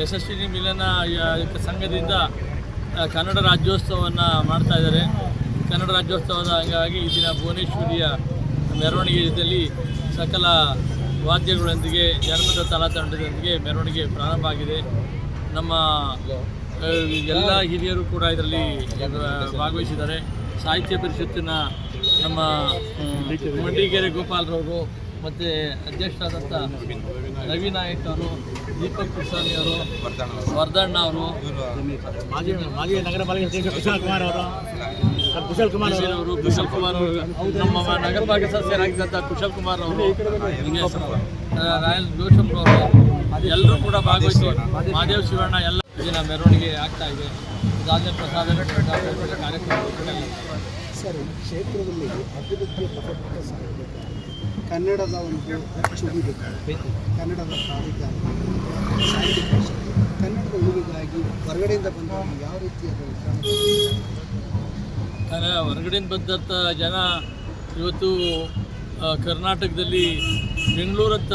ಯಶಸ್ವಿನಿ ಮಿಲನ ಸಂಘದಿಂದ ಕನ್ನಡ ರಾಜ್ಯೋತ್ಸವವನ್ನು ಮಾಡ್ತಾ ಇದ್ದಾರೆ. ಕನ್ನಡ ರಾಜ್ಯೋತ್ಸವದ ಅಂಗವಾಗಿ ಈ ದಿನ ಭುವನೇಶ್ವರಿಯ ಮೆರವಣಿಗೆಯಲ್ಲಿ ಸಕಲ ವಾದ್ಯಗಳೊಂದಿಗೆ ಜನಪದ ತಲಾತಂಡದೊಂದಿಗೆ ಮೆರವಣಿಗೆ ಪ್ರಾರಂಭ ಆಗಿದೆ. ನಮ್ಮ ಎಲ್ಲ ಹಿರಿಯರು ಕೂಡ ಇದರಲ್ಲಿ ಭಾಗವಹಿಸಿದ್ದಾರೆ. ಸಾಹಿತ್ಯ ಪರಿಷತ್ತಿನ ನಮ್ಮ ಮಂಡಿಗೆರೆ ಗೋಪಾಲ್ರವರು ಮತ್ತು ಅಧ್ಯಕ್ಷರಾದಂಥ ರವಿ ನಾಯಕ್ ಅವರು ದೀಪಕ್ ಕುರ್ಸಾನಿ ಅವರು ವರ್ಧಣ್ಣ ಅವರು ಮಾಜಿ ಮಾಜಿ ನಗರ ಪಾಲಿಕೆ ಅಧ್ಯಕ್ಷ ಕುಶಲ್ ಕುಮಾರ್ ಅವರು ಸರ್ ಕುಶಲ್ ಕುಮಾರ್ ಅವರು. ಕುಶಲ್ ಕುಮಾರ್ ಅವರು ನಮ್ಮ ನಗರ ಪಾಲಿಕೆ ಸದಸ್ಯರಾಗಿದ್ದಂಥ ಕುಶಲ್ ಕುಮಾರ್ ಅವರು ರಾಯಲ್ ಜೋಶಪ್ಪ ಅವರು ಎಲ್ಲರೂ ಕೂಡ ಭಾಗವಹಿಸಿ ಮಹಾದೇವ್ ಶಿವಣ್ಣ ಎಲ್ಲ ದಿನ ಮೆರವಣಿಗೆ ಆಗ್ತಾ ಇದೆ. ರಾಜ್ಯ ಪ್ರಸಾದ ಇದೆ. ಸರ್ ಈ ಕ್ಷೇತ್ರದಲ್ಲಿ ಅಭಿವೃದ್ಧಿಯ ಕನ್ನಡದ ಒಂದು ಅಚ್ಚುಗೆ ಕನ್ನಡದ ಸಾಹಿತ್ಯ ಕನ್ನಡದ ಉಳಿಗಾಗಿ ಹೊರಗಡೆಯಿಂದ ಬಂದವರು ಯಾವ ರೀತಿಯ ಹೊರಗಡೆಯಿಂದ ಬಂದಂಥ ಜನ ಇವತ್ತು ಕರ್ನಾಟಕದಲ್ಲಿ ಬೆಂಗಳೂರಂಥ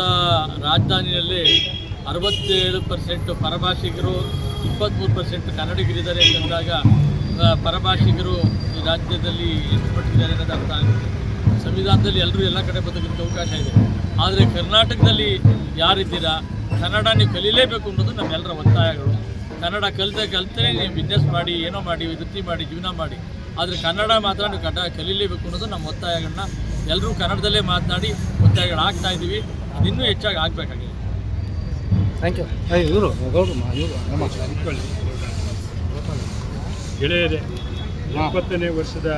ರಾಜಧಾನಿಯಲ್ಲಿ ಅರವತ್ತೇಳು ಪರ್ಸೆಂಟ್ ಪರಭಾಷಿಗರು ಇಪ್ಪತ್ತ್ಮೂರು ಪರ್ಸೆಂಟ್ ಕನ್ನಡಿಗರಿದ್ದಾರೆ ಅಂತಂದಾಗ ಆ, ಪರಭಾಷಿಗರು ಈ ರಾಜ್ಯದಲ್ಲಿ ಎಷ್ಟು ಮಟ್ಟಿದ್ದಾರೆ ಅನ್ನೋದು ಅರ್ಥ ಆಗುತ್ತೆ. ಸಂವಿಧಾನದಲ್ಲಿ ಎಲ್ಲರೂ ಎಲ್ಲ ಕಡೆ ಬದುಕೋದಕ್ಕೆ ಅವಕಾಶ ಇದೆ. ಆದರೆ ಕರ್ನಾಟಕದಲ್ಲಿ ಯಾರಿದ್ದೀರಾ? ಕನ್ನಡ ನೀವು ಕಲೀಲೇಬೇಕು ಅನ್ನೋದು ನಮ್ಮೆಲ್ಲರ ಒತ್ತಾಯಗಳು. ಕನ್ನಡ ಕಲಿತೆ ಕಲಿತೇ ನೀವು ಬಿಸ್ನೆಸ್ ಮಾಡಿ ಏನೋ ಮಾಡಿ ವೃತ್ತಿ ಮಾಡಿ ಜೀವನ ಮಾಡಿ. ಆದರೆ ಕನ್ನಡ ಮಾತ್ರ ನೀವು ಕನ್ನಡ ಕಲೀಲೇಬೇಕು ಅನ್ನೋದು ನಮ್ಮ ಒತ್ತಾಯಗಳನ್ನ ಎಲ್ಲರೂ ಕನ್ನಡದಲ್ಲೇ ಮಾತನಾಡಿ ಒತ್ತಾಯಗಳು ಆಗ್ತಾ ಇದ್ದೀವಿ. ಅದು ಇನ್ನೂ ಹೆಚ್ಚಾಗಿ ಆಗಬೇಕಾಗಿದೆ. ಥ್ಯಾಂಕ್ ಯು ಇವರು ಗೆಳೆಯರೇ ಇಪ್ಪತ್ತನೇ ವರ್ಷದ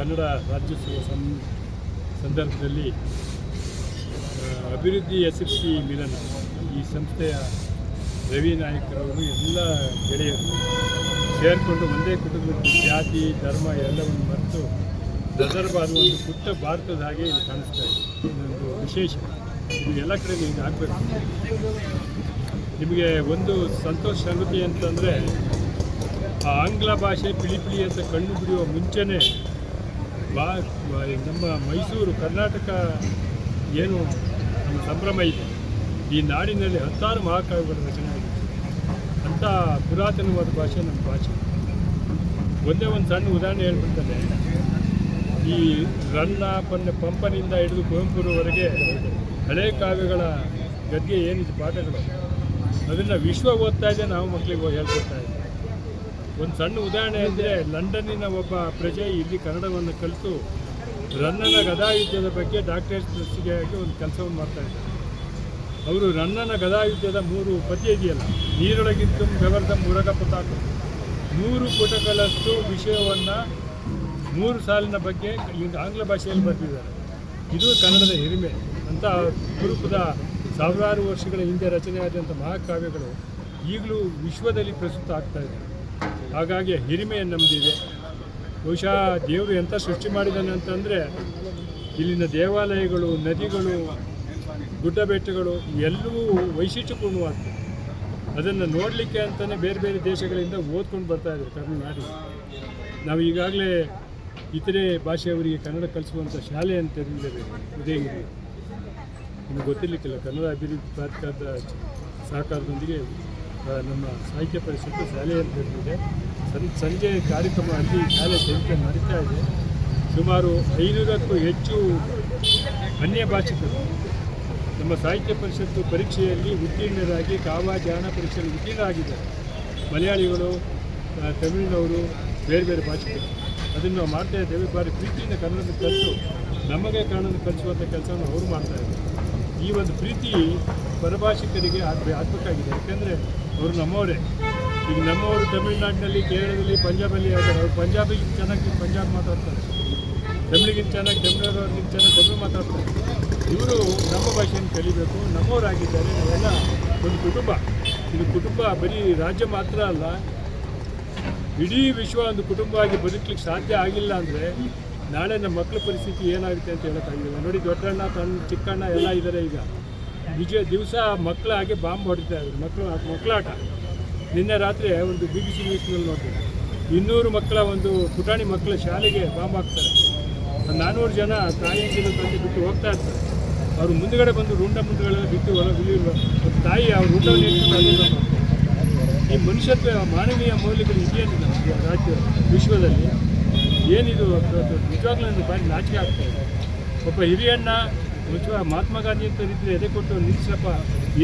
ಕನ್ನಡ ರಾಜ್ಯೋತ್ಸವ ಸಂ, ಸಂದರ್ಭದಲ್ಲಿ ಅಭಿವೃದ್ಧಿ ಸಿ ಮಿಲನ ಈ ಸಂಸ್ಥೆಯ ರವಿ ನಾಯಕರವರು ಎಲ್ಲ ಗೆಳೆಯರು ಸೇರಿಕೊಂಡು ಒಂದೇ ಕುಟುಂಬದ ಜಾತಿ, ಧರ್ಮ ಎಲ್ಲವನ್ನು ಮರೆತು ನಜರ್ಬಾದ್ ಒಂದು ಪುಟ್ಟ ಭಾರತದ ಹಾಗೆ ಇಲ್ಲಿ ಕಾಣಿಸ್ತಾ ಇದೆ. ಇದೊಂದು ವಿಶೇಷ. ಇದು ಎಲ್ಲ ಕಡೆ ನಿಮಗೆ ಆಗಬೇಕು. ನಿಮಗೆ ಒಂದು ಸಂತೋಷ ಸಂಗತಿ ಅಂತಂದರೆ, ಆ ಆಂಗ್ಲ ಭಾಷೆ ಪಿಳಿ ಪಿಳಿ ಅಂತ ಕಂಡುಬಿಡಿಯುವ ಮುಂಚೆನೇ ಬಾ ನಮ್ಮ ಮೈಸೂರು, ಕರ್ನಾಟಕ ಏನು ನಮ್ಮ ಸಂಭ್ರಮ ಇದೆ. ಈ ನಾಡಿನಲ್ಲಿ ಹತ್ತಾರು ಮಹಾಕಾವ್ಯಗಳ ರಚನೆ ಆಗಿದೆ ಅಂಥ ಪುರಾತನವಾದ ಭಾಷೆ ನಮ್ಮ ಭಾಷೆ. ಒಂದೇ ಒಂದು ಸಣ್ಣ ಉದಾಹರಣೆ ಹೇಳ್ಬಿಡ್ತಾನೆ ಈ ರನ್ನ ಪನ್ನ ಪಂಪನಿಂದ ಹಿಡಿದು ಕುವೆಂಪುರವರೆಗೆ ಹಳೆ ಕಾವ್ಯಗಳ ಗದ್ಗೆ ಏನಿದೆ, ಪಾಠಗಳು. ಅದನ್ನು ವಿಶ್ವ ಓದ್ತಾ ಇದೆ, ನಾವು ಮಕ್ಕಳಿಗೆ ಹೇಳ್ಕೊಡ್ತಾ ಇದ್ದೀವಿ. ಒಂದು ಸಣ್ಣ ಉದಾಹರಣೆ ಅಂದರೆ ಲಂಡನ್ನಿನ ಒಬ್ಬ ಪ್ರಜೆ ಇಲ್ಲಿ ಕನ್ನಡವನ್ನು ಕಲಿತು ರನ್ನನ ಗದಾಯುದ್ಧದ ಬಗ್ಗೆ ಡಾಕ್ಟರೇಟ್ಸ್ಗೆ ಒಂದು ಕೆಲಸವನ್ನು ಮಾಡ್ತಾ ಇದ್ದಾರೆ. ಅವರು ರನ್ನನ ಗದಾಯುದ್ಧದ ಮೂರು ಪದ್ಯ ಇದೆಯಲ್ಲ, ನೀರೊಳಗಿದ್ದು ಬೆವರ್ದ ಮುರಗ ಪತಾಕ ಮೂರು ಪುಟಗಳಷ್ಟು ವಿಷಯವನ್ನು ಮೂರು ಸಾಲಿನ ಬಗ್ಗೆ ಇಲ್ಲಿ ಆಂಗ್ಲ ಭಾಷೆಯಲ್ಲಿ ಬರೆದಿದ್ದಾರೆ. ಇದು ಕನ್ನಡದ ಹಿರಿಮೆ. ಅಂತ ಗುರುಪದ ಸಾವಿರಾರು ವರ್ಷಗಳ ಹಿಂದೆ ರಚನೆಯಾದಂಥ ಮಹಾಕಾವ್ಯಗಳು ಈಗಲೂ ವಿಶ್ವದಲ್ಲಿ ಪ್ರಸ್ತುತ ಆಗ್ತಾ ಇದೆ. ಹಾಗಾಗಿ ಹಿರಿಮೆ ನಮ್ಮದಿದೆ ಬಹುಶಃ ದೇವರು ಎಂಥ ಸೃಷ್ಟಿ ಮಾಡಿದ್ದಾನೆ ಅಂತಂದರೆ, ಇಲ್ಲಿನ ದೇವಾಲಯಗಳು, ನದಿಗಳು ಗುಡ್ಡ ಬೆಟ್ಟಗಳು ಎಲ್ಲವೂ ವೈಶಿಷ್ಟ್ಯಪೂರ್ಣವಾಗ್ತದೆ ಅದನ್ನು ನೋಡಲಿಕ್ಕೆ ಅಂತಲೇ ಬೇರೆ ಬೇರೆ ದೇಶಗಳಿಂದ ಓದ್ಕೊಂಡು ಬರ್ತಾ ಇದ್ದಾರೆ ತಮಿಳುನಾಡು ನಾವು ಈಗಾಗಲೇ ಇತರೆ ಭಾಷೆಯವರಿಗೆ ಕನ್ನಡ ಕಲಿಸುವಂಥ ಶಾಲೆ ಅಂತ ತೆರೆದಿದ್ದೇವೆ ಉದಯಗಿರಿ. ನಿಮಗೆ ಗೊತ್ತಿರಲಿಕ್ಕಿಲ್ಲ, ಕನ್ನಡ ಅಭಿವೃದ್ಧಿ ಪ್ರಾಧಿಕಾರದ ಸಹಕಾರದೊಂದಿಗೆ ನಮ್ಮ ಸಾಹಿತ್ಯ ಪರಿಷತ್ತು ಶಾಲೆಯಲ್ಲಿ ತೆರೆದಿದೆ ಸಂ, ಸಂಜೆ ಕಾರ್ಯಕ್ರಮ ಅಲ್ಲಿ ಶಾಲೆ ಸಂಖ್ಯೆ ನಡೀತಾ ಇದೆ. ಸುಮಾರು ಐನೂರಕ್ಕೂ ಹೆಚ್ಚು ಅನ್ಯ ಭಾಷಿಕರು ನಮ್ಮ ಸಾಹಿತ್ಯ ಪರಿಷತ್ತು ಪರೀಕ್ಷೆಯಲ್ಲಿ ಉತ್ತೀರ್ಣರಾಗಿ ಕಾವ ಜಾಣ ಪರೀಕ್ಷೆಯಲ್ಲಿ ಉತ್ತೀರ್ಣರಾಗಿದ್ದಾರೆ ಮಲಯಾಳಿಗಳು ತಮಿಳಿನವರು, ಬೇರೆ ಬೇರೆ ಭಾಷೆಗಳು ಅದನ್ನು ನಾವು ಮಾಡ್ತಾ ಇದ್ದೇವೆ. ಬಾರಿ ಪ್ರೀತಿಯಿಂದ ಕನ್ನಡದ ಕಲಿತು, ನಮಗೆ ಕನ್ನಡ ಕಲಿಸುವಂಥ ಕೆಲಸವನ್ನು ಅವರು ಮಾಡ್ತಾ ಇದ್ದಾರೆ. ಈ ಒಂದು ಪ್ರೀತಿ ಪರಭಾಷಿಕರಿಗೆ ಆಗಬೇಕಾಗಿದೆ ಯಾಕೆಂದರೆ ಅವರು ನಮ್ಮವರೇ. ಈಗ ನಮ್ಮವರು ತಮಿಳುನಾಡಿನಲ್ಲಿ, ಕೇರಳದಲ್ಲಿ ಪಂಜಾಬಲ್ಲಿ ಹೇಳ್ತಾರೆ ಅವ್ರು ಪಂಜಾಬಿಗೆ ಚೆನ್ನಾಗಿ ಪಂಜಾಬ್ ಮಾತಾಡ್ತಾರೆ. ತಮಿಳಿಗಿಂತ ಚೆನ್ನಾಗಿ ತಮಿಳವ್ರಿಗಿಂತ ಚೆನ್ನಾಗಿ ತಮಿಳು ಮಾತಾಡ್ತಾರೆ. ಇವರು ನಮ್ಮ ಭಾಷೆಯನ್ನು ಕಲಿಬೇಕು ನಮ್ಮವರಾಗಿದ್ದಾರೆ ನಾವೆಲ್ಲ ಒಂದು ಕುಟುಂಬ. ಇದು ಕುಟುಂಬ ಬರೀ ರಾಜ್ಯ ಮಾತ್ರ ಅಲ್ಲ, ಇಡೀ ವಿಶ್ವ ಒಂದು ಕುಟುಂಬ ಆಗಿ ಬದುಕಲಿಕ್ಕೆ ಸಾಧ್ಯ ಆಗಿಲ್ಲ ಅಂದರೆ ನಾಳೆ ನಮ್ಮ ಮಕ್ಕಳ ಪರಿಸ್ಥಿತಿ ಏನಾಗುತ್ತೆ ಅಂತ ಹೇಳೋಕ್ಕಾಗಿಲ್ಲ. ನೋಡಿ ದೊಡ್ಡಣ್ಣ ತನ್ನ ಚಿಕ್ಕಣ್ಣ ಎಲ್ಲ ಇದ್ದಾರೆ ಈಗ. ನಿಜ ದಿವಸ ಮಕ್ಕಳ ಹಾಗೆ ಬಾಂಬ್ ಹೊಡಿತಾ ಇದ್ದಾರೆ ಮಕ್ಕಳು ಮಕ್ಕಳಾಟ ನಿನ್ನೆ ರಾತ್ರಿ ಒಂದು ಬಿ ಬಿ ಸಿ ನ್ಯೂಸ್ನಲ್ಲಿ ನೋಡ್ತೀವಿ ಇನ್ನೂರು ಮಕ್ಕಳ ಒಂದು ಪುಟಾಣಿ ಮಕ್ಕಳ ಶಾಲೆಗೆ ಬಾಂಬ್ ಹಾಕ್ತಾರೆ. ನಾನ್ನೂರು ಜನ ತಾಯಿಯಿಂದ ತಂದೆ ಬಿಟ್ಟು ಹೋಗ್ತಾ ಇರ್ತಾರೆ. ಅವರು ಮುಂದುಗಡೆ ಬಂದು ರುಂಡ ಮುಂದುಗಳೆಲ್ಲ ಬಿಟ್ಟು ಹೊರ ತಾಯಿ ಅವ್ರ. ಈ ಮನುಷ್ಯತ್ವ ಮಾನವೀಯ ಮೌಲ್ಯಗಳು ಇದೆಯಲ್ಲ ರಾಜ್ಯ ವಿಶ್ವದಲ್ಲಿ? ಏನಿದು ನಿಜವಾಗ್ಲೂ ಬಾಯಿ ನಾಚಿಕೆ ಆಗ್ತಾ ಇದೆ. ಒಬ್ಬ ಹಿರಿಯಣ್ಣ ನಿಜವಾಗ ಮಹಾತ್ಮ ಗಾಂಧಿ ಅಂತ ಇದ್ರೆ ಎದೆ ಕೊಟ್ಟು ನಿಲ್ಸಪ್ಪ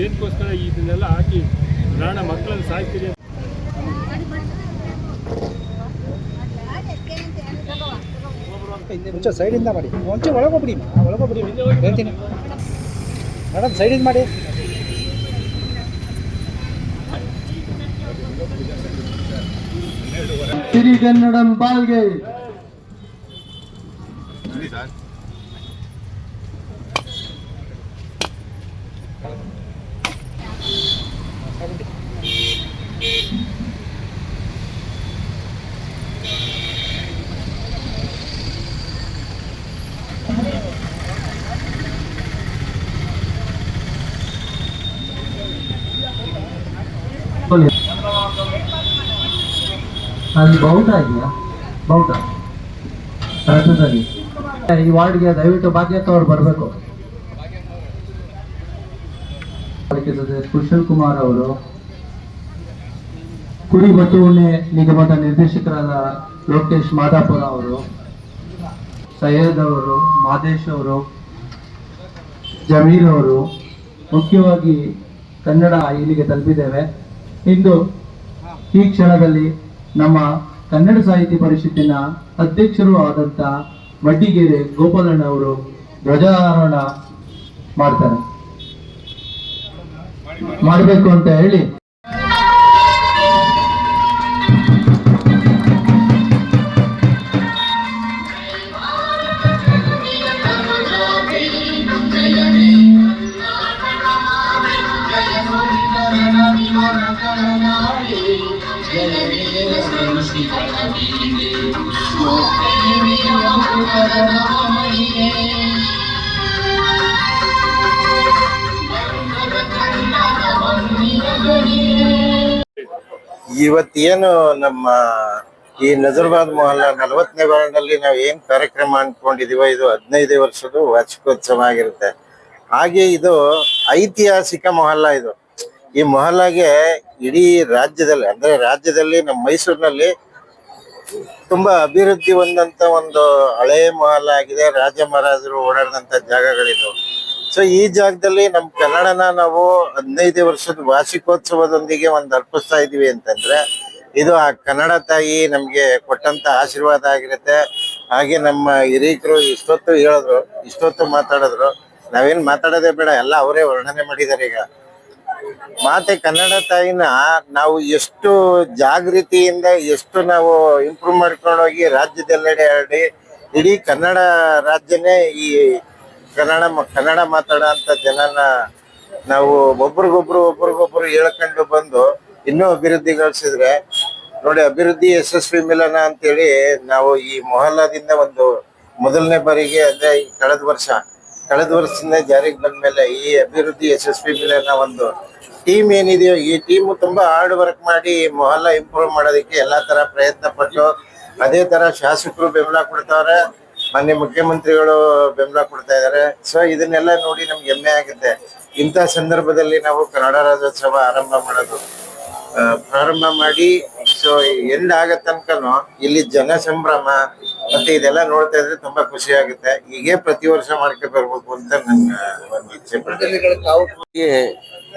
ಏನಕ್ಕೋಸ್ಕರ ಇದನ್ನೆಲ್ಲ ಹಾಕಿ ಪ್ರಾಣ ಮಕ್ಕಳನ್ನು ಸಾಯ್ತೀರಿ ಮುಂಚೆ ಸೈಡಿಂದ ಮಾಡಿ. ಮುಂಚೆ ಒಳಗೋಗ್ಬಿಡಿ ಒಳಗೋಗ್ಬಿಡಿ ಹೇಳ್ತೀನಿ. ಮೇಡಮ್ ಸೈಡಿಂದ ಮಾಡಿ. ಸಿರಿಗನ್ನಡಂ ಬಾಳ್ಗೆ ಅಲ್ಲಿ ಬಾವುಟ ಇದೆಯಾ ಬಾವುಟ ರಥದಲ್ಲಿ ಈ ವಾರ್ಡ್ಗೆ ದಯವಿಟ್ಟು ಭಾಗ್ಯಕ್ಕ ಅವ್ರು ಬರಬೇಕು ಸದಸ್ಯ ಕುಶಲ್ ಕುಮಾರ್ ಅವರು ಕುರಿ ಮತ್ತು ಉಣ್ಣೆ ನಿಗಮದ ನಿರ್ದೇಶಕರಾದ ಲೋಕೇಶ್ ಮಾದಾಪುರ ಅವರು, ಸೈಯದ್ ಅವರು, ಮಾದೇಶ್ ಅವರು, ಜಮೀರ್ ಅವರು ಮುಖ್ಯವಾಗಿ ಕನ್ನಡ ಇಲ್ಲಿಗೆ ತಲುಪಿದ್ದೇವೆ. ಇಂದು ಈ ಕ್ಷಣದಲ್ಲಿ ನಮ್ಮ ಕನ್ನಡ ಸಾಹಿತ್ಯ ಪರಿಷತ್ತಿನ ಅಧ್ಯಕ್ಷರು ಆದಂತ ಮಡ್ಡಿಗೆರೆ ಗೋಪಾಲಣ್ಣ ಅವರು ಧ್ವಜಾರೋಹಣ ಮಾಡ್ತಾರೆ. ಮಾಡಬೇಕು ಅಂತ ಹೇಳಿ ಇವತ್ತೇನು ನಮ್ಮ ಈ ನಜರ್ಬಾದ್ ಮೊಹಲ್ಲ ನಲವತ್ತನೇ ವಾರ್ಡ್ನಲ್ಲಿ ನಾವು ಏನ್ ಕಾರ್ಯಕ್ರಮ ಅನ್ಕೊಂಡಿದೀವೋ, ಇದು ಹದಿನೈದು ವರ್ಷದ ವಾರ್ಷಿಕೋತ್ಸವ ಆಗಿರುತ್ತೆ. ಹಾಗೆ ಇದು ಐತಿಹಾಸಿಕ ಮೊಹಲ್ಲ ಇದು. ಈ ಮೊಹಲ್ಲಾಗೆ ಇಡೀ ರಾಜ್ಯದಲ್ಲಿ, ಅಂದ್ರೆ ರಾಜ್ಯದಲ್ಲಿ ನಮ್ಮ ಮೈಸೂರಿನಲ್ಲಿ ತುಂಬಾ ಅಭಿವೃದ್ಧಿ ಹೊಂದಂತ ಒಂದು ಹಳೆ ಮೊಹಲ್ಲ ಆಗಿದೆ. ರಾಜ ಮಹಾರಾಜರು ಓಡಾಡಿದಂತ ಜಾಗಗಳಿದು ಸೊ ಈ ಜಾಗದಲ್ಲಿ ನಮ್ಮ ಕನ್ನಡನ ನಾವು ಹದಿನೈದು ವರ್ಷದ ವಾರ್ಷಿಕೋತ್ಸವದೊಂದಿಗೆ ಒಂದು ಅರ್ಪಿಸ್ತಾ ಇದೀವಿ ಅಂತಂದ್ರೆ, ಇದು ಆ ಕನ್ನಡ ತಾಯಿ ನಮ್ಗೆ ಕೊಟ್ಟಂತ ಆಶೀರ್ವಾದ ಆಗಿರುತ್ತೆ. ಹಾಗೆ ನಮ್ಮ ಹಿರೀಕರು ಇಷ್ಟೊತ್ತು ಹೇಳಿದ್ರು, ಇಷ್ಟೊತ್ತು ಮಾತಾಡಿದ್ರು. ನಾವೇನ್ ಮಾತಾಡೋದೇ ಬೇಡ, ಎಲ್ಲ ಅವರೇ ವರ್ಣನೆ ಮಾಡಿದ್ದಾರೆ ಈಗ. ಮಾತೆ ಕನ್ನಡ ತಾಯಿನ ನಾವು ಎಷ್ಟು ಜಾಗೃತಿಯಿಂದ ಎಷ್ಟು ನಾವು ಇಂಪ್ರೂವ್ ಮಾಡ್ಕೊಂಡೋಗಿ ರಾಜ್ಯದೆಲ್ಲೆಡೆ ಹರಡಿ ಇಡೀ ಕನ್ನಡ ರಾಜ್ಯನೇ ಈ ಕನ್ನಡ ಕನ್ನಡ ಮಾತಾಡೋ ಜನನ ನಾವು ಒಬ್ರಿಗೊಬ್ರು ಒಬ್ರಿಗೊಬ್ರು ಹೇಳ್ಕೊಂಡು ಬಂದು ಇನ್ನೂ ಅಭಿವೃದ್ಧಿಗೊಳಿಸಿದ್ರೆ ನೋಡಿ ಅಭಿವೃದ್ಧಿ ಯಶಸ್ವಿ ಮಿಲನ ಅಂತೇಳಿ ನಾವು ಈ ಮೊಹಲ್ಲಾದಿಂದ ಒಂದು ಮೊದಲನೇ ಬಾರಿಗೆ ಅಂದ್ರೆ ಈ ಕಳೆದ ವರ್ಷ, ಕಳೆದ ವರ್ಷದಿಂದ ಜಾರಿಗೆ ಬಂದ್ಮೇಲೆ ಈ ಅಭಿವೃದ್ಧಿ ಯಶಸ್ವಿ ಮಿಲನ ಒಂದು ಟೀಮ್ ಏನಿದೆಯೋ, ಈ ಟೀಮ್ ತುಂಬಾ ಹಾರ್ಡ್ ವರ್ಕ್ ಮಾಡಿ ಮೊಹಲ್ಲಾ ಇಂಪ್ರೂವ್ ಮಾಡೋದಕ್ಕೆ ಎಲ್ಲಾ ತರ ಪ್ರಯತ್ನ ಪಟ್ಟು ಅದೇ ತರ ಶಾಸಕರು ಬೆಂಬಲ ಕೊಡ್ತಾವ್ರೆ. ಮಾನ್ಯ ಮುಖ್ಯಮಂತ್ರಿಗಳು ಬೆಂಬಲ ಕೊಡ್ತಾ ಇದ್ದಾರೆ. ಸೊ ಇದನ್ನೆಲ್ಲ ನೋಡಿ ನಮ್ಗೆ ಹೆಮ್ಮೆ ಆಗುತ್ತೆ. ಇಂಥ ಸಂದರ್ಭದಲ್ಲಿ ನಾವು ಕನ್ನಡ ರಾಜ್ಯೋತ್ಸವ ಆರಂಭ ಮಾಡೋದು. ಪ್ರಾರಂಭ ಮಾಡಿ ಸೊ ಎಂಡ್ ಆಗೋ ತನಕನು ಇಲ್ಲಿ ಜನ ಸಂಭ್ರಮ ಮತ್ತೆ ಇದೆಲ್ಲ ನೋಡ್ತಾ ಇದ್ರೆ ತುಂಬಾ ಖುಷಿ ಆಗುತ್ತೆ. ಹೀಗೆ ಪ್ರತಿ ವರ್ಷ ಮಾಡ್ಕೊ ಬರ್ಬೇಕು ಅಂತ ನನ್ನ ಒಂದು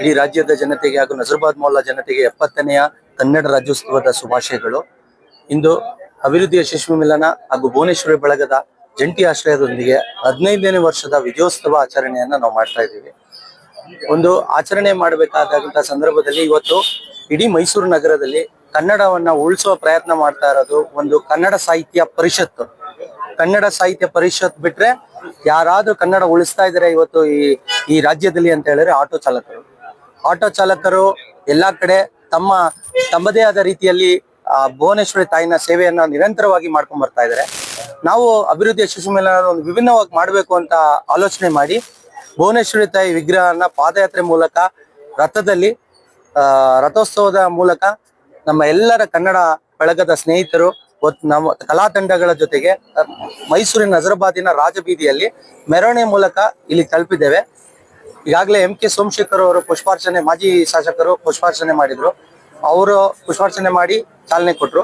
ಇಡೀ ರಾಜ್ಯದ ಜನತೆಗೆ ಹಾಗೂ ನಜರ್ಬಾದ್ ಮೊಹಲ್ಲಾ ಜನತೆಗೆ ಎಪ್ಪತ್ತನೆಯ ಕನ್ನಡ ರಾಜ್ಯೋತ್ಸವದ ಶುಭಾಶಯಗಳು. ಇಂದು ಅಭಿವೃದ್ಧಿ ಯಶಸ್ವಿ ಮಿಲನ ಹಾಗೂ ಭುವನೇಶ್ವರಿ ಬಳಗದ ಜಂಟಿ ಆಶ್ರಯದೊಂದಿಗೆ ಹದಿನೈದನೇ ವರ್ಷದ ವಿಜಯೋತ್ಸವ ಆಚರಣೆಯನ್ನ ನಾವು ಮಾಡ್ತಾ ಇದ್ದೀವಿ. ಒಂದು ಆಚರಣೆ ಮಾಡಬೇಕಾದಂತ ಸಂದರ್ಭದಲ್ಲಿ ಇವತ್ತು ಇಡೀ ಮೈಸೂರು ನಗರದಲ್ಲಿ ಕನ್ನಡವನ್ನ ಉಳಿಸುವ ಪ್ರಯತ್ನ ಮಾಡ್ತಾ ಇರೋದು ಒಂದು ಕನ್ನಡ ಸಾಹಿತ್ಯ ಪರಿಷತ್ತು. ಕನ್ನಡ ಸಾಹಿತ್ಯ ಪರಿಷತ್ ಬಿಟ್ರೆ ಯಾರಾದ್ರೂ ಕನ್ನಡ ಉಳಿಸ್ತಾ ಇದ್ದಾರೆ ಇವತ್ತು ಈ ಈ ರಾಜ್ಯದಲ್ಲಿ ಅಂತ ಹೇಳಿದ್ರೆ ಆಟೋ ಚಾಲಕರು. ಆಟೋ ಚಾಲಕರು ಎಲ್ಲಾ ಕಡೆ ತಮ್ಮ, ತಮ್ಮದೇ ಆದ ರೀತಿಯಲ್ಲಿ ಆ ಭುವನೇಶ್ವರಿ ತಾಯಿನ ಸೇವೆಯನ್ನ ನಿರಂತರವಾಗಿ ಮಾಡ್ಕೊಂಡ್ ಬರ್ತಾ ಇದ್ದಾರೆ ನಾವು ಅಭಿವೃದ್ಧಿ ಯಶಸ್ವಿ ಮೇಲೆ ಒಂದು ವಿಭಿನ್ನವಾಗಿ ಮಾಡಬೇಕು ಅಂತ ಆಲೋಚನೆ ಮಾಡಿ ಭುವನೇಶ್ವರಿ ತಾಯಿ ವಿಗ್ರಹನ ಪಾದಯಾತ್ರೆ ಮೂಲಕ, ರಥದಲ್ಲಿ ರಥೋತ್ಸವದ ಮೂಲಕ ನಮ್ಮ ಎಲ್ಲರ ಕನ್ನಡ ಬಳಗದ ಸ್ನೇಹಿತರು ನಮ್ಮ ಕಲಾ ತಂಡಗಳ ಜೊತೆಗೆ ಮೈಸೂರಿನ ನಜರಬಾದಿನ ರಾಜಬೀದಿಯಲ್ಲಿ ಮೆರವಣಿಗೆ ಮೂಲಕ ಇಲ್ಲಿ ತಲುಪಿದ್ದೇವೆ. ಈಗಾಗಲೇ ಎಂ ಕೆ ಸೋಮಶೇಖರ್ ಅವರು ಪುಷ್ಪಾರ್ಚನೆ, ಮಾಜಿ ಶಾಸಕರು ಪುಷ್ಪಾರ್ಚನೆ ಮಾಡಿದ್ರು. ಅವರು ಪುಷ್ಪಾರ್ಚನೆ ಮಾಡಿ ಚಾಲನೆ ಕೊಟ್ರು.